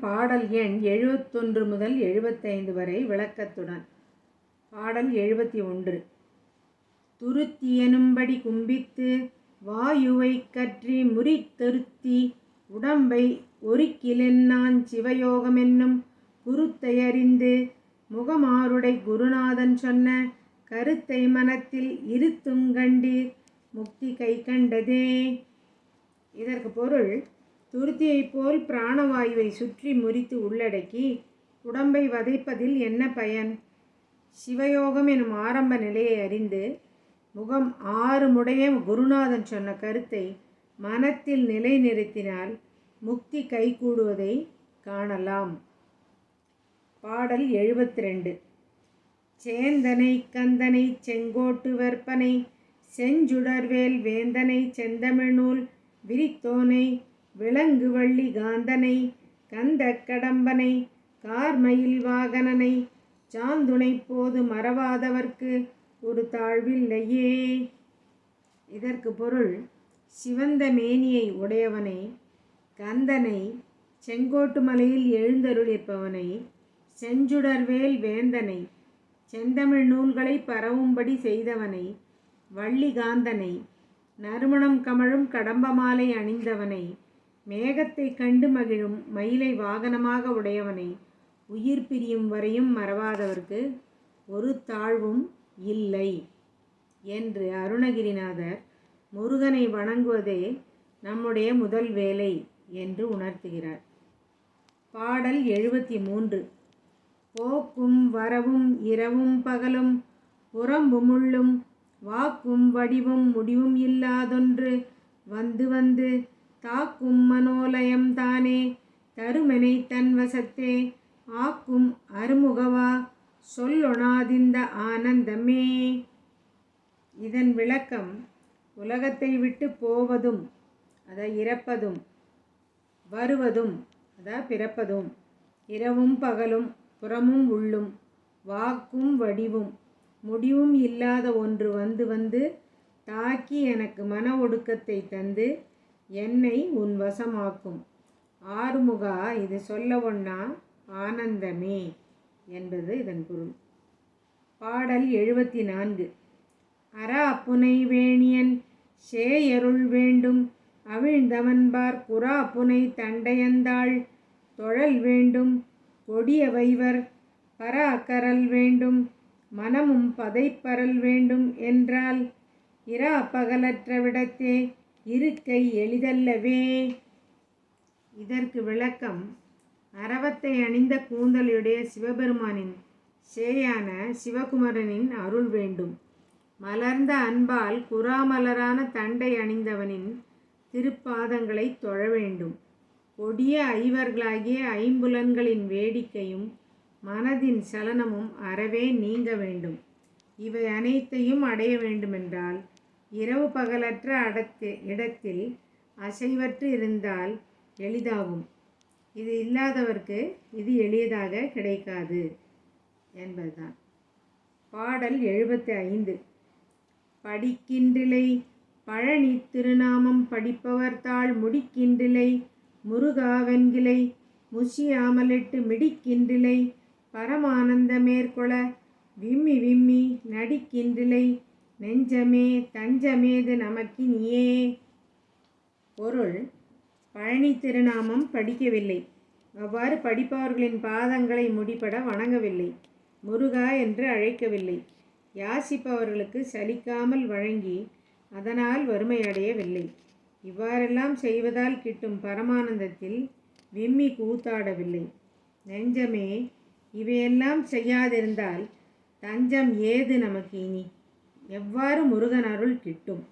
பாடல் எண் எழுபத்தொன்று முதல் எழுபத்தைந்து வரை விளக்கத்துடன். பாடல் எழுபத்தி ஒன்று. துருத்தியெனும்படி கும்பித்து வாயுவை கற்றி முறித்தருத்தி உடம்பை ஒருக்கிலென்னான் சிவயோகமென்னும் குருத்தை அறிந்து முகமாருடை குருநாதன் சொன்ன கருத்தை மனத்தில் இருத்துங்கண்டீர் முக்தி கை கண்டதே. இதற்கு பொருள் துருத்தியைப் போல் பிராணவாயுவை சுற்றி முறித்து உள்ளடக்கி உடம்பை வதைப்பதில் என்ன பயன்? சிவயோகம் எனும் ஆரம்ப நிலையை அறிந்து முகம் ஆறு முடைய குருநாதன் சொன்ன கருத்தை மனத்தில் நிலைநிறுத்தினால் முக்தி கைகூடுவதை காணலாம். பாடல் எழுபத்தி ரெண்டு சேந்தனை கந்தனை செங்கோட்டு வற்பனை செஞ்சுடர்வேல் வேந்தனை செந்தமிழ்நூல் விரித்தோனை விலங்கு வள்ளி காந்தனை கந்த கடம்பனை கார்மயில் வாகனனை சாந்துணை போது மறவாதவர்க்கு ஒரு தாழ்வில்லையே. இதற்கு பொருள் சிவந்த மேனியை உடையவனை கந்தனை செங்கோட்டு மலையில் எழுந்தருளிப்பவனை செஞ்சுடர்வேல் வேந்தனை செந்தமிழ் நூல்களை பரவும்படி செய்தவனை வள்ளிகாந்தனை நறுமணம் கமழும் கடம்ப மாலை அணிந்தவனை மேகத்தை கண்டு மகிழும் மயிலை வாகனமாக உடையவனை உயிர் பிரியும் வரையும் மறவாதவர்க்கு ஒரு தாழ்வும் இல்லை என்று அருணகிரிநாதர் முருகனை வணங்குவதே நம்முடைய முதல் வேலை என்று உணர்த்துகிறார். பாடல் எழுபத்தி மூன்று போக்கும் வரவும் இரவும் பகலும் புறம்புமுள்ளும் வாக்கும் வடிவும் முடிவும் இல்லாதொன்று வந்து வந்து தாக்கும் மனோலயம் தானே தருமனை தன் வசத்தே ஆக்கும் அருமுகவா சொல்லொணாதிந்த ஆனந்தமே. இதன் விளக்கம் உலகத்தை விட்டு போவதும் அதை இறப்பதும் வருவதும் அதா பிறப்பதும் இரவும் பகலும் புறமும் உள்ளும் வாக்கும் வடிவும் முடிவும் இல்லாத ஒன்று வந்து வந்து தாக்கி எனக்கு மன ஒடுக்கத்தை தந்து என்னை உன் வசமாக்கும். ஆறுமுகா இது சொல்ல ஒன்னா ஆனந்தமே என்பது இதன் பொருள் பாடல் எழுபத்தி நான்கு அற புனை வேணியன் சேயருள் வேண்டும். அவிழ்ந்தவன்பார் குரா புனை தண்டையந்தாள். தொழல் வேண்டும். கொடிய வைவர் பராக்கரல் வேண்டும். மனமும் பதைப்பரல் வேண்டும் என்றால் இரா பகலற்ற விடத்தே இருக்கை எளிதல்லவே. இதற்கு விளக்கம் அரவத்தை அணிந்த கூந்தலுடைய சிவபெருமானின் சேயான சிவகுமரனின் அருள் வேண்டும். மலர்ந்த அன்பால் குறாமலரான தண்டை அணிந்தவனின் திருப்பாதங்களை தொழ வேண்டும். கொடிய ஐவர்களாகிய ஐம்புலன்களின் வேடிக்கையும் மனதின் சலனமும் அறவே நீங்க வேண்டும். இவை அனைத்தையும் அடைய வேண்டுமென்றால் இரவு பகலற்ற அடத்து இடத்தில் அசைவற்று இருந்தால் எளிதாகும். இது இல்லாதவர்க்கு இது எளியதாக கிடைக்காது என்பதுதான். பாடல் எழுபத்தி ஐந்து படிக்கின்றிலை பழனி திருநாமம் படிப்பவர் தாள் முடிக்கின்றிலை முருகாவென்கிளை முசியாமலிட்டு மிடிக்கின்றிலை பரமானந்த மேற்கொள விம்மி விம்மி நடிக்கின்றிலை நெஞ்சமே தஞ்சமேது நமக்கினியே பொருள் பழனி திருநாமம் படிக்கவில்லை. அவ்வாறு படிப்பவர்களின் பாதங்களை முடிபட வணங்கவில்லை. முருகா என்று அழைக்கவில்லை. யாசிப்பவர்களுக்கு சலிக்காமல் வழங்கி அதனால் வறுமையடையவில்லை. இவ்வாறெல்லாம் செய்வதால் கிட்டும் பரமானந்தத்தில் விம்மி கூத்தாடவில்லை. நெஞ்சமே இவையெல்லாம் செய்யாதிருந்தால் தஞ்சம் ஏது நமக்கு இனி? எவ்வாறு முருகன் அருள் கிட்டும்?